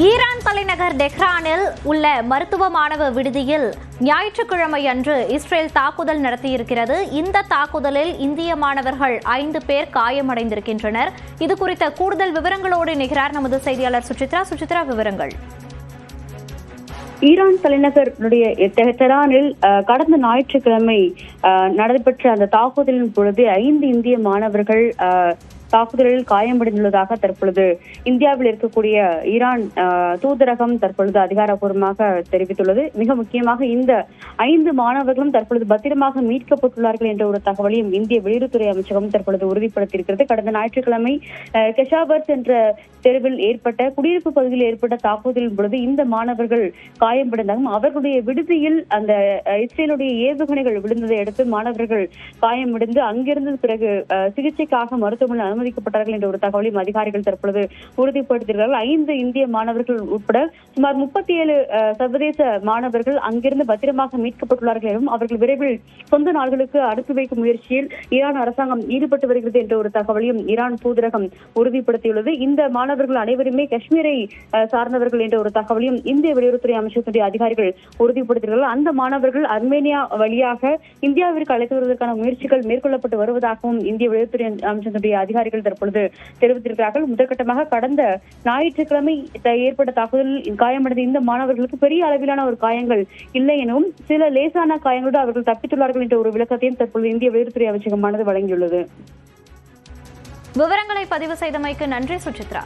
Iran தலைநகர் டெஹ்ரானில் உள்ள மருத்துவ மாணவ விடுதியில் ஞாயிற்றுக்கிழமை அன்று இஸ்ரேல் தாக்குதல் நடத்தியிருக்கிறது. இந்த தாக்குதலில் இந்திய மாணவர்கள் ஐந்து பேர் காயமடைந்திருக்கின்றனர். இது குறித்த கூடுதல் விவரங்களோடு நிகழார் நமது செய்தியாளர் சுசித்ரா. சுசித்ரா விவரங்கள். ஈரான் தலைநகருடைய டெஹரானில் அஹ், கடந்த ஞாயிற்றுக்கிழமை அஹ், நடைபெற்ற அந்த தாக்குதலின் பொழுது ஐந்து இந்திய மாணவர்கள் அஹ், தாக்குதலில் காயமடைந்துள்ளதாக தற்பொழுது இந்தியாவில் இருக்கக்கூடிய ஈரான் தூதரகம் தற்பொழுது அதிகாரப்பூர்வமாக தெரிவித்துள்ளது. மிக முக்கியமாக இந்த ஐந்து மாணவர்களும் தற்பொழுது பத்திரமாக மீட்கப்பட்டுள்ளார்கள் என்ற ஒரு தகவலையும் இந்திய வெளியுறவுத்துறை அமைச்சகம் தற்பொழுது உறுதிப்படுத்தியிருக்கிறது. கடந்த ஞாயிற்றுக்கிழமை கெஷாபர்ஸ் என்ற தெருவில் ஏற்பட்ட குடியிருப்பு பகுதியில் ஏற்பட்ட தாக்குதலின் பொழுது இந்த மாணவர்கள் காயமடைந்தாலும் அவர்களுடைய விடுதியில் அந்த இஸ்ரேலுடைய ஏவுகணைகள் விழுந்ததை அடுத்து மாணவர்கள் காயமடைந்து அங்கிருந்து பிறகு சிகிச்சைக்காக மருத்துவமனை அனுமதிக்கப்பட்டார்கள் என்ற ஒரு தகவலையும் அதிகாரிகள் தற்பொழுது உறுதிப்படுத்தியிருக்கிறார்கள். ஐந்து இந்திய மாணவர்கள் உட்பட சுமார் முப்பத்தி ஏழு சர்வதேச மாணவர்கள் அங்கிருந்து பத்திரமாக மீட்கப்பட்டுள்ளார்கள் எனவும் அவர்கள் விரைவில் சொந்த நாடுகளுக்கு அனுப்பி வைக்கும் முயற்சியில் ஈரான் அரசாங்கம் ஈடுபட்டு வருகிறது என்ற ஒரு தகவலையும் ஈரான் தூதரகம் உறுதிப்படுத்தியுள்ளது. இந்த மாணவர்கள் அனைவருமே காஷ்மீரை சார்ந்தவர்கள் என்ற ஒரு தகவலையும் இந்திய வெளியுறவுத்துறை அமைச்சகத்துடைய அதிகாரிகள் உறுதிப்படுத்தியுள்ளார்கள் அந்த மாணவர்கள் அர்மேனியா வழியாக இந்தியாவிற்கு அழைத்து வருவதற்கான முயற்சிகள் மேற்கொள்ளப்பட்டு வருவதாகவும் இந்திய வெளியுறவுத்துறை அமைச்சகத்துடைய அதிகாரிகள் தற்பொழுது தெரிவித்திருக்கிறார்கள். முதற்கட்டமாக கடந்த ஞாயிற்றுக்கிழமை ஏற்பட்ட தாக்குதலில் காயமடைந்த இந்த மாணவர்களுக்கு பெரிய அளவிலான ஒரு காயங்கள் இல்லை எனவும் சில லேசான காயங்களோடு அவர்கள் தப்பித்துள்ளார்கள் என்ற ஒரு விளக்கத்தையும் தற்பொழுது இந்திய வெளியுறவுத்துறை அமைச்சகமானது வழங்கியுள்ளது. விவரங்களை பதிவு செய்தமைக்கு நன்றி சுசித்ரா.